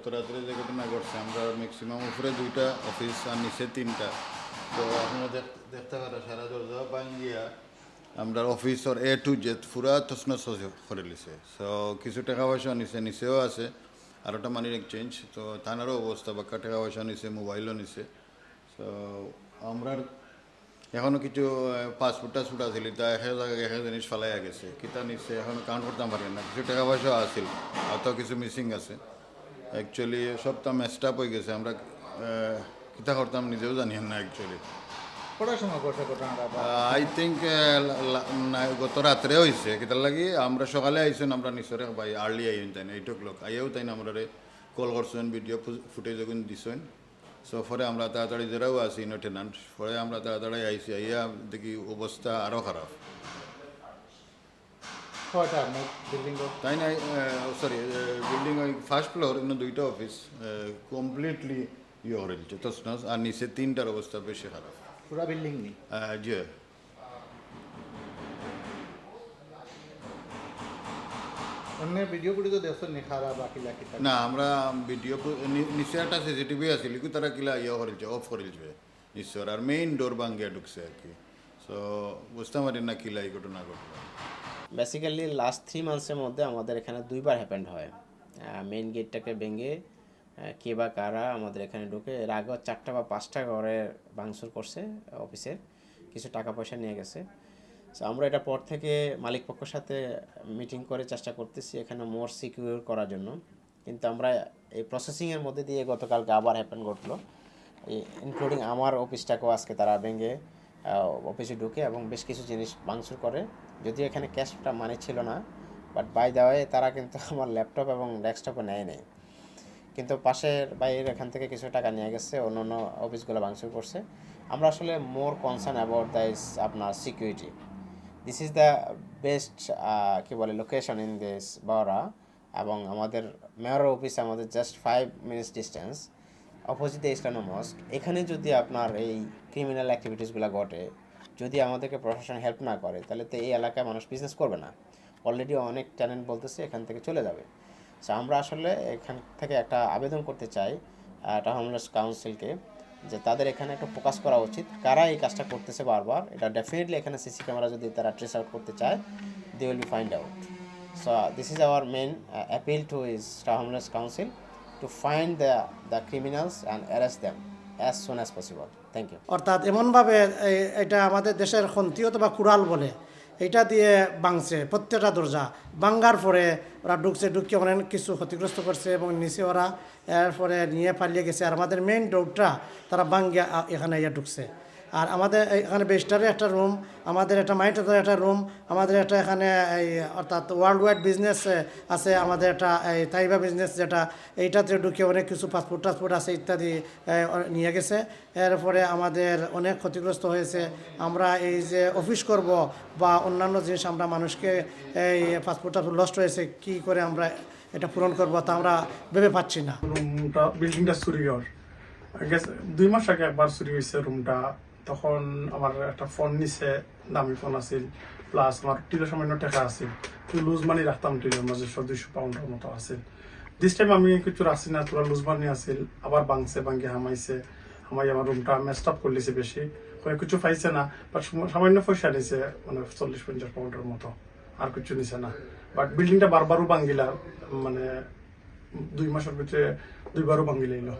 গত রাত্রে যে ঘটনা ঘটছে, আমরা ম্যাক্সিমাম উপরে দুইটা অফিস আর নিচে তিনটা। তো আপনারা দেখ- দেখতে পারা সারা দরজা ভাঙ্গিয়া আমরা অফিসর এ টু জেড পুরা তসনস করে লিছে সো কিছু টাকা পয়সা নিছে, নিচেও আছে, আর একটা মানি এক্সচেঞ্জ তো থানারও অবস্থা বাক্কা, টাকা পয়সা নিছে মোবাইলও নিছে। সো আমরা এখনও কিছু পাসপোর্ট টাসপোর্ট আছিল তা এক এক জিনিস ফালাইয়া গেছে। কিতা নিচ্ছে এখনও কাউন্ট করতে পারি না। কিছু টাকা পয়সা আছিল, আর তো কিছু মিসিং আছে। অ্যাকচুয়ালি সবটা আপ হয়ে গেছে। আমরা কিতা করতাম নিজেও জানি না অ্যাকচুয়ালি আই থিঙ্ক গত রাত্রে হয়েছে কিতার লাগি আমরা সকালে আইসেন আমরা নিশ্চয় ভাই আর্লি আইন তাই না এইট ও ক্লক আইয়াও তাই না আমরা কল করছেন ভিডিও ফুটেজ যখন দিছেন। সো পরে আমরা তাড়াতাড়ি যারাও আছি ইনো টেনান্ট পরে আমরা তাড়াতাড়ি আইসি আইয়া দেখি অবস্থা আরও খারাপ। কয়টা বিল্ডিং তাই না সরি বিল্ডিং ওই ফার্স্ট ফ্লোর দুইটা অফিস কমপ্লিটলি ইয়ে দিচ্ছে তসনস আর নিচে তিনটার অবস্থা বেশি খারাপ। পুরা বিল্ডিং নেই। জি। অন্য ভিডিও করে তো দেখছ নি খারাপ বা কিলা না আমরা ভিডিও নিশ্চয় একটা সিসিটিভি আছিল কি তারা কিলা ইয়ে করেছে অফ করেছে নিশ্চয় আর মেইন ডোর ভাঙ্গিয়া ঢুকছে আর কি। সো বুঝতে পারি না কিলা এই ঘটনা ঘটলো। বেসিক্যালি লাস্ট থ্রি মান্থসের মধ্যে আমাদের এখানে দুইবার হ্যাপেন্ড হয়। মেইন গেটটাকে ভেঙে কে বা কারা আমাদের এখানে ঢুকে, এর আগে চারটা বা পাঁচটা ঘরে ভাঙচুর করছে অফিসের কিছু টাকা পয়সা নিয়ে গেছে। সো আমরা এটা পর থেকে মালিক পক্ষের সাথে মিটিং করে চেষ্টা করতেছি এখানে মোর সিকিউর করার জন্য। কিন্তু আমরা এই প্রসেসিংয়ের মধ্যে দিয়ে গতকালকে আবার হ্যাপেন ঘটলো। ইনক্লুডিং আমার অফিসটাকেও আজকে তারা ভেঙে অফিসে ঢুকে এবং বেশ কিছু জিনিস ভাঙচুর করে। যদিও এখানে ক্যাশটা মানে ছিল না বাট বাই দেওয়ায় তারা কিন্তু আমার ল্যাপটপ এবং ডেস্কটপও নেয় নেই। কিন্তু পাশের বাইরের এখান থেকে কিছু টাকা নিয়ে গেছে, অন্য অন্য অফিসগুলো ভাঙচুর করছে। আমরা আসলে more concern about the is আপনার security this is the best কী বলে লোকেশন ইন দিস বাওরা এবং আমাদের মেয়র অফিস আমাদের জাস্ট ফাইভ মিনিটস ডিস্টেন্স অপোজিটে ইসলানো মস্ক এখানে যদি আপনার এই ক্রিমিনাল অ্যাক্টিভিটিসগুলো ঘটে, যদি আমাদেরকে প্রশাসন হেল্প না করে, তাহলে তো এই এলাকায় মানুষ বিজনেস করবে না। অলরেডি অনেক ট্যালেন্ট বলতেছে এখান থেকে চলে যাবে। সো আমরা আসলে এখান থেকে একটা আবেদন করতে চাই টাউনলেস কাউন্সিলকে যে তাদের এখানে একটু ফোকাস করা উচিত। কারা এই কাজটা করতেছে বারবার, এটা ডেফিনেটলি এখানে সিসি ক্যামেরা যদি তারা ট্রেস আউট করতে চায় they will be find out so this is our main appeal to is townless council to find the the criminals and arrest them as soon as possible thank you অর্থাৎ এমনভাবে এটা আমাদের দেশের খন্তিয়ত বা কুড়াল বলে এটা দিয়ে ভাঙছে প্রত্যেকটা দরজা। ভাঙ্গার পরে ওরা ঢুকছে ঢুকিয়ে অনেক কিছু ক্ষতিগ্রস্ত করছে এবং নিচে ওরা এর পরে নিয়ে পালিয়ে গেছে। আর আমাদের মেইন ডোরটা তারা ভাঙ্গিয়া এখানে ইয়ে ঢুকছে। আর আমাদের এখানে বেস্টারের একটা রুম, আমাদের একটা মাইটের একটা রুম, আমাদের একটা এখানে এই অর্থাৎ ওয়ার্ল্ড ওয়াইড বিজনেস আছে, আমাদের একটা এই তাইবা বিজনেস যেটা, এইটাতে ঢুকে অনেক কিছু পাসপোর্ট টাসপোর্ট আছে ইত্যাদি নিয়ে গেছে। এরপরে আমাদের অনেক ক্ষতিগ্রস্ত হয়েছে। আমরা এই যে অফিস করব বা অন্যান্য জিনিস আমরা মানুষকে এই পাসপোর্ট টাসপোর্ট লস্ট হয়েছে, কি করে আমরা এটা পূরণ করব তা আমরা ভেবে পাচ্ছি না। রুমটা বিল্ডিংটা চুরি হওয়ার। দুই মাস আগে একবার চুরি হয়েছে রুমটা। তখন আমার একটা ফোন নিছে, দামি ফোন আছিল প্লাস আমার টিলো সামান্য টাকা আছিল। লুজ মানি রাখতাম টিলোর মাঝে দুইশো পাউন্ডের মতো আছিল। দিস টাইম আমি কিছু রাখছি না তোরা লুজ মানি আছিল, আবার ভাঙছে ভাঙ্গি হামাইছে, হামাই আমার রুমটা মেস্ট আপ করলিছে বেশি। কয়েক কিছু পাইছে না বাট সামান্য পয়সা নিছে মানে চল্লিশ, পঞ্চাশ পাউন্ডের মতো, আর কিছু নিছে না। বাট বিল্ডিংটা বারবারও ভাঙ্গিলা মানে দুই মাসের ভিতরে দুইবারও ভাঙ্গি লাইলো